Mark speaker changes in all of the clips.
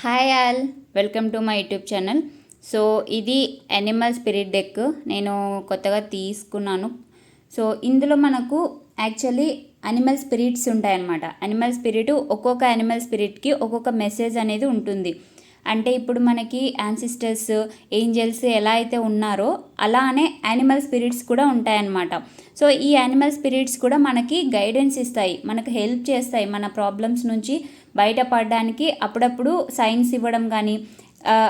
Speaker 1: Hi all. Welcome to my YouTube channel. So ఇది animal spirit deck నేను కొత్తగా తీసుకున్నాను. సో ఇందులో మనకు యాక్చువల్లీ అనిమల్ స్పిరిట్స్ ఉంటాయన్నమాట. అనిమల్ స్పిరిట్ ఒక్కొక్క అనిమల్ స్పిరిట్కి ఒక్కొక్క మెసేజ్ అనేది ఉంటుంది. అంటే ఇప్పుడు మనకి యాన్సిస్టర్స్ ఏంజల్స్ ఎలా అయితే ఉన్నారో అలానే యానిమల్ స్పిరిట్స్ కూడా ఉంటాయన్నమాట. సో ఈ యానిమల్ స్పిరిట్స్ కూడా మనకి గైడెన్స్ ఇస్తాయి మనకు హెల్ప్ చేస్తాయి మన ప్రాబ్లమ్స్ నుంచి బయటపడడానికి. అప్పుడప్పుడు సైన్స్ ఇవ్వడం కానీ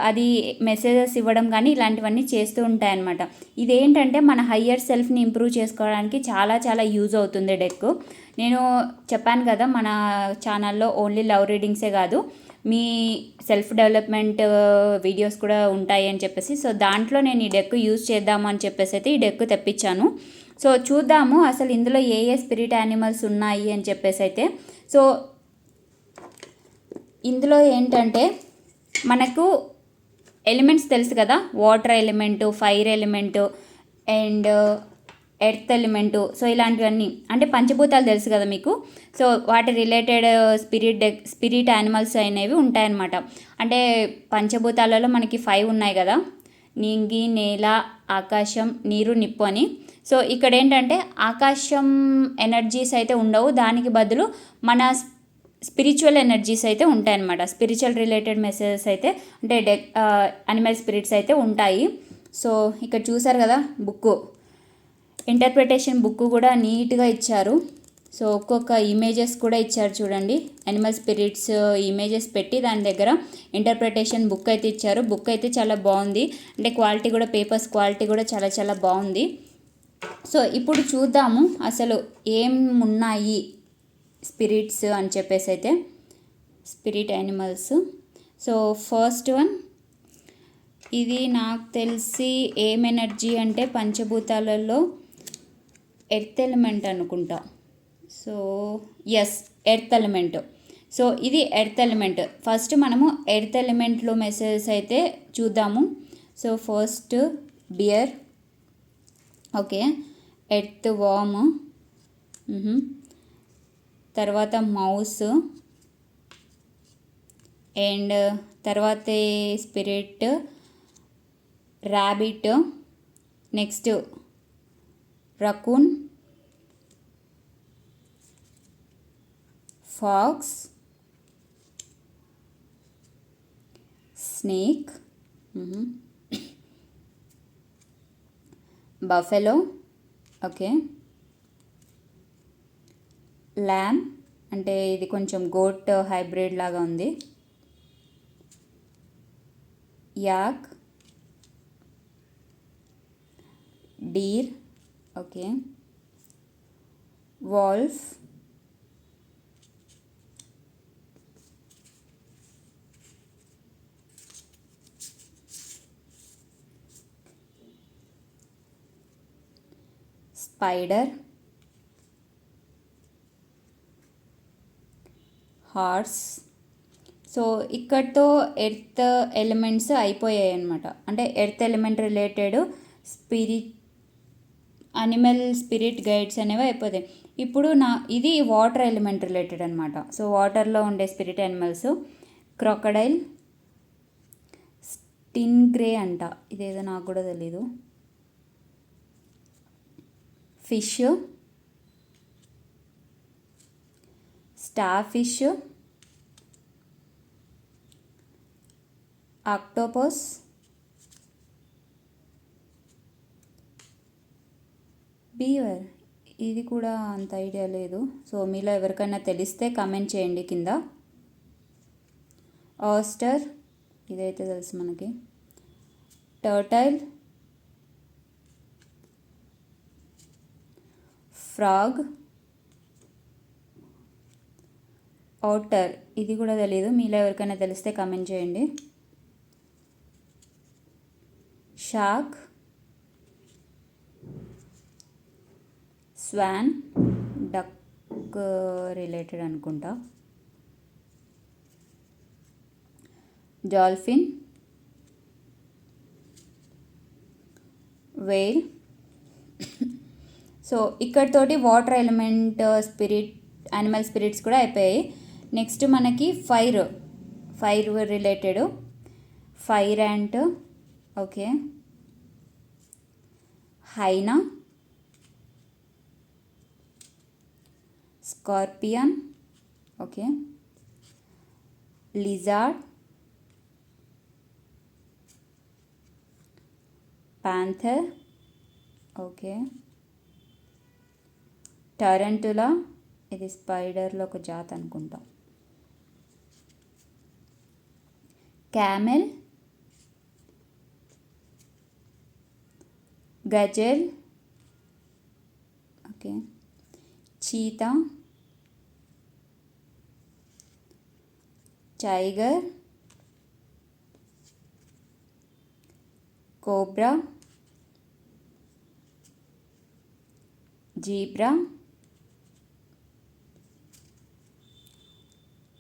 Speaker 1: అది మెసేజెస్ ఇవ్వడం కానీ ఇలాంటివన్నీ చేస్తూ ఉంటాయన్నమాట. ఇదేంటంటే మన హయ్యర్ సెల్ఫ్ని ఇంప్రూవ్ చేసుకోవడానికి చాలా చాలా యూజ్ అవుతుంది డెక్ నేను చెప్పాను కదా మన ఛానల్లో ఓన్లీ లవ్ రీడింగ్సే కాదు. మీ సెల్ఫ్ డెవలప్మెంట్ వీడియోస్ కూడా ఉంటాయి అని చెప్పేసి సో దాంట్లో నేను ఈ డెక్ యూజ్ చేద్దాము అని చెప్పేసి అయితే ఈ డెక్ తెప్పించాను. సో చూద్దాము అసలు ఇందులో ఏ ఏ స్పిరిట్ యానిమల్స్ ఉన్నాయి అని చెప్పేసి అయితే. సో ఇందులో ఏంటంటే మనకు ఎలిమెంట్స్ తెలుసు కదా water element fire element and earth element so ఇలాంటివన్నీ. అంటే పంచభూతాలు తెలుసు కదా మీకు? సో వాటి related uh, spirit deck spirit animals అనేవి ఉంటాయన్నమాట. అంటే పంచభూతాలలో మనకి ఫైవ్ ఉన్నాయి కదా? నింగి నేల ఆకాశం నీరు నిప్పు అని. సో ఇక్కడ ఏంటంటే ఆకాశం ఎనర్జీస్ అయితే ఉండవు. దానికి బదులు మన స్పిరిచువల్ ఎనర్జీస్ అయితే ఉంటాయన్నమాట. స్పిరిచువల్ రిలేటెడ్ మెసేజెస్ అయితే అంటే డె uh, అనిమల్ స్పిరిట్స్ అయితే ఉంటాయి. సో ఇక్కడ చూసారు కదా బుక్ ఇంటర్ప్రిటేషన్ బుక్ కూడా నీట్గా ఇచ్చారు. సో ఒక్కొక్క ఇమేజెస్ కూడా ఇచ్చారు చూడండి. అనిమల్ స్పిరిట్స్ ఇమేజెస్ పెట్టి దాని దగ్గర ఇంటర్ప్రిటేషన్ బుక్ అయితే ఇచ్చారు. బుక్ అయితే చాలా బాగుంది. అంటే క్వాలిటీ కూడా పేపర్స్ క్వాలిటీ కూడా చాలా చాలా బాగుంది. సో ఇప్పుడు చూద్దాము అసలు ఏం ఉన్నాయి స్పిరిట్స్ అని చెప్పేసి అయితే. Spirit animals so first one ఇది నాకు తెలిసి ఏం ఎనర్జీ అంటే పంచభూతాలలో ఎర్త్ ఎలిమెంట్ అనుకుంటా. So yes earth element. So ఇది ఎర్త్ ఎలిమెంట్. ఫస్ట్ మనము ఎర్త్ ఎలిమెంట్లో మెసేజెస్ అయితే చూద్దాము. So first bear. Okay. Earthworm. తర్వాత మౌస్. అండ్ తర్వాత spirit. Rabbit next raccoon fox snake buffalo okay. Lamb అంటే ఇది కొంచెం గోట్ హైబ్రిడ్ లాగా ఉంది. Yak deer okay. Wolf. Spider. Horse. So ఇక్కడితో ఎర్త్ ఎలిమెంట్స్ అయిపోయాయి అనమాట అంటే earth element related spirit animal spirit guides అనేవి అయిపోతాయి. ఇప్పుడు నా ఇది వాటర్ ఎలిమెంట్ రిలేటెడ్ అనమాట సో వాటర్లో ఉండే spirit animals crocodile stingray అంట. ఇదేదో నాకు కూడా తెలీదు. Fish starfish octopus beaver uh, ఇది కూడా అంత ఐడియా లేదు. సో మీలో ఎవరికైనా తెలిస్తే కమెంట్ చేయండి కింద. ఆస్టర్ ఇదైతే తెలుసు మనకి. టర్టైల్ ఫ్రాగ్ ఔటర్ ఇది కూడా తెలియదు మీలో ఎవరికైనా తెలిస్తే కమెంట్ చేయండి. షాక్ స్వాన్ డక్ రిలేటెడ్ అనుకుంటా. Dolphin whale. So ఇక్కడతోటి water element spirit animal spirits కూడా అయిపోయాయి. నెక్స్ట్ మనకి fire fire related. Fire ant okay. Hyena. Scorpion okay. Lizard panther okay. Tarantula ఇది స్పైడర్లో ఒక జాత్ అనుకుంటాం. Camel gazelle okay. cheetah tiger cobra zebra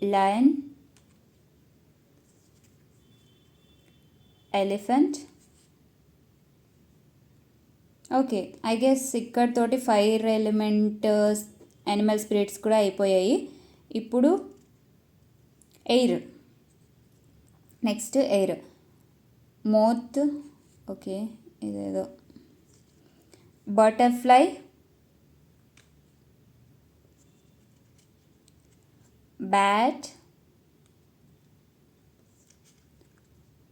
Speaker 1: lion elephant okay I guess ఇక్కడతోటి fire element animal spirits కూడా అయిపోయాయి. ఇప్పుడు air next air moth okay ఇదేదో. Butterfly bat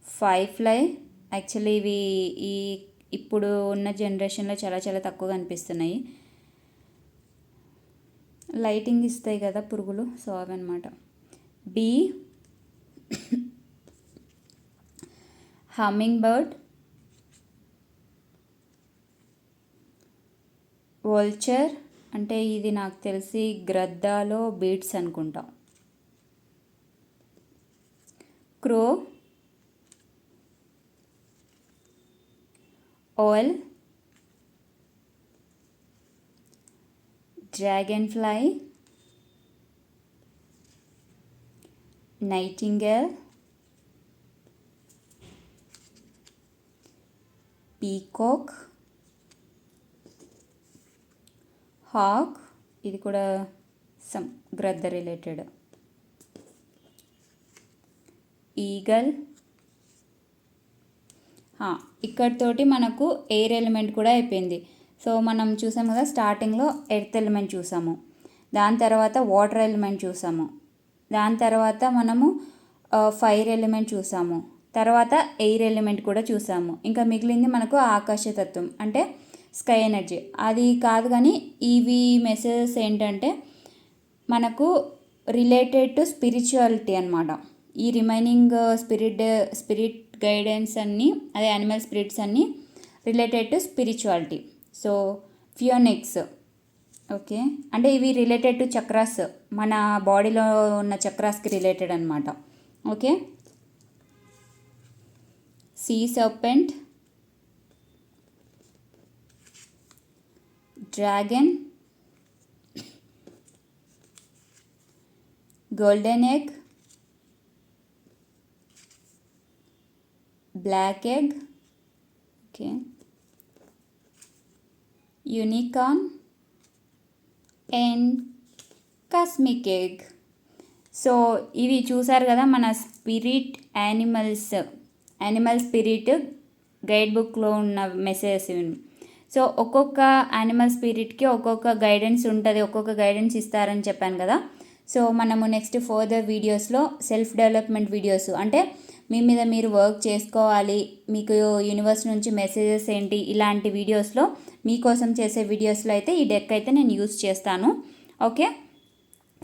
Speaker 1: five fly actually ఇవి ఈ ఇప్పుడు ఉన్న జనరేషన్లో చాలా చాలా తక్కువ కనిపిస్తున్నాయి లైటింగ్ ఇస్తాయి కదా పురుగులు సో అవన్నమాట బీ హమ్మింగ్ బర్డ్ వల్చర్ అంటే ఇది నాకు తెలిసి గ్రద్దాలో బీట్స్ అనుకుంటా. Crow owl dragonfly nightingale peacock hawk ఇది కూడా సమ్ గ్రద్ద రిలేటెడ్. ఈగల్. ఇక్కడితోటి మనకు ఎయిర్ ఎలిమెంట్ కూడా అయిపోయింది. సో మనం చూసాం కదా స్టార్టింగ్లో ఎర్త్ ఎలిమెంట్ చూసాము. దాని తర్వాత వాటర్ ఎలిమెంట్ చూసాము. దాని తర్వాత మనము ఫైర్ ఎలిమెంట్ చూసాము. తర్వాత ఎయిర్ ఎలిమెంట్ కూడా చూసాము. ఇంకా మిగిలింది మనకు ఆకాశతత్వం అంటే స్కై ఎనర్జీ అది కాదు కానీ ఇవి మెసేజెస్ ఏంటంటే మనకు రిలేటెడ్ టు స్పిరిచువాలిటీ అనమాట ఈ రిమైనింగ్ స్పిరిట్ స్పిరిట్ గైడెన్స్ అన్నీ అదే యానిమల్ స్పిరిట్స్ అన్నీ related to spirituality so phoenix okay అంటే ఇవి రిలేటెడ్ టు చక్రాస్ మన బాడీలో ఉన్న చక్రాస్కి రిలేటెడ్ అనమాట okay sea serpent dragon golden egg black egg okay unicorn and cosmic egg so ఇవి చూసారు కదా మన spirit animals animal spirit guide బుక్లో ఉన్న మెసేజెస్ సో ఒక్కొక్క యానిమల్ స్పిరిట్కి ఒక్కొక్క గైడెన్స్ ఉంటుంది ఒక్కొక్క గైడెన్స్ ఇస్తారని చెప్పాను కదా. సో మనము నెక్స్ట్ ఫర్దర్ వీడియోస్లో సెల్ఫ్ డెవలప్మెంట్ వీడియోస్ అంటే మీ మీద మీరు వర్క్ చేసుకోవాలి మీకు యూనివర్స్ నుంచి మెసేజెస్ ఏంటి ఇలాంటి వీడియోస్లో మీకోసం చేసే వీడియోస్లో అయితే ఈ డెక్ అయితే నేను యూస్ చేస్తాను. ఓకే?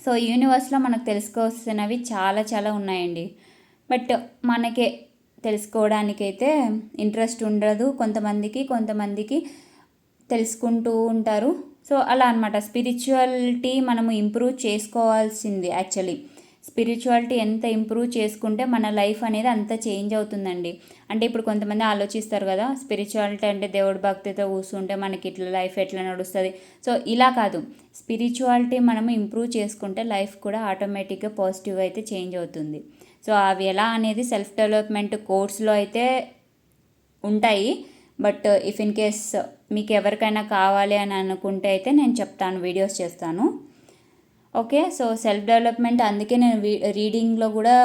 Speaker 1: సో యూనివర్స్లో మనకు తెలుసుకోవాల్సినవి చాలా చాలా ఉన్నాయండి. బట్ మనకే తెలుసుకోవడానికైతే ఇంట్రెస్ట్ ఉండదు. కొంతమందికి కొంతమందికి తెలుసుకుంటూ ఉంటారు. సో అలా అనమాట స్పిరిచువాలిటీ మనము ఇంప్రూవ్ చేసుకోవాల్సింది యాక్చువల్లీ. స్పిరిచువాలిటీ ఎంత ఇంప్రూవ్ చేసుకుంటే మన లైఫ్ అనేది అంత చేంజ్ అవుతుందండి. అంటే ఇప్పుడు కొంతమంది ఆలోచిస్తారు కదా స్పిరిచువాలిటీ అంటే దేవుడి భక్తితో కూర్చుంటే మనకి ఇట్లా లైఫ్ ఎట్లా నడుస్తుంది. సో ఇలా కాదు. స్పిరిచువాలిటీ మనం ఇంప్రూవ్ చేసుకుంటే లైఫ్ కూడా ఆటోమేటిక్గా పాజిటివ్గా అయితే చేంజ్ అవుతుంది. సో అవి ఎలా అనేది సెల్ఫ్ డెవలప్మెంట్ కోర్స్లో అయితే ఉంటాయి. బట్ ఇఫ్ ఇన్ కేస్ మీకు ఎవరికైనా కావాలి అని అనుకుంటే అయితే నేను చెప్తాను వీడియోస్ చేస్తాను. ఓకే సో సెల్ఫ్ డెవలప్మెంట్ అందుకే నేను రీడింగ్లో కూడా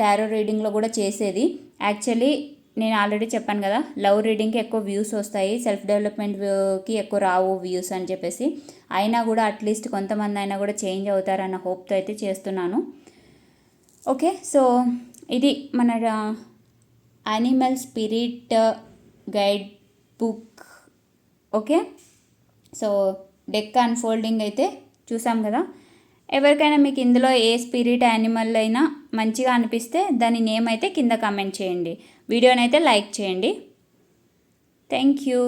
Speaker 1: టారో రీడింగ్లో కూడా చేసేది. యాక్చువల్లీ నేను ఆల్రెడీ చెప్పాను కదా లవ్ రీడింగ్కి ఎక్కువ వ్యూస్ వస్తాయి సెల్ఫ్ డెవలప్మెంట్కి ఎక్కువ రావు వ్యూస్ అని చెప్పేసి. అయినా కూడా అట్లీస్ట్ కొంతమంది అయినా కూడా చేంజ్ అవుతారన్న హోప్తో అయితే చేస్తున్నాను. ఓకే సో ఇది మన animal spirit guide book. Okay so deck unfolding అయితే చూసాం కదా. ఎవరికైనా మీకు ఇందులో ఏ స్పిరిట్ యానిమల్ అయినా మంచిగా అనిపిస్తే దాని నేమ్ అయితే కింద కామెంట్ చేయండి. వీడియోని అయితే లైక్ చేయండి. Thank you.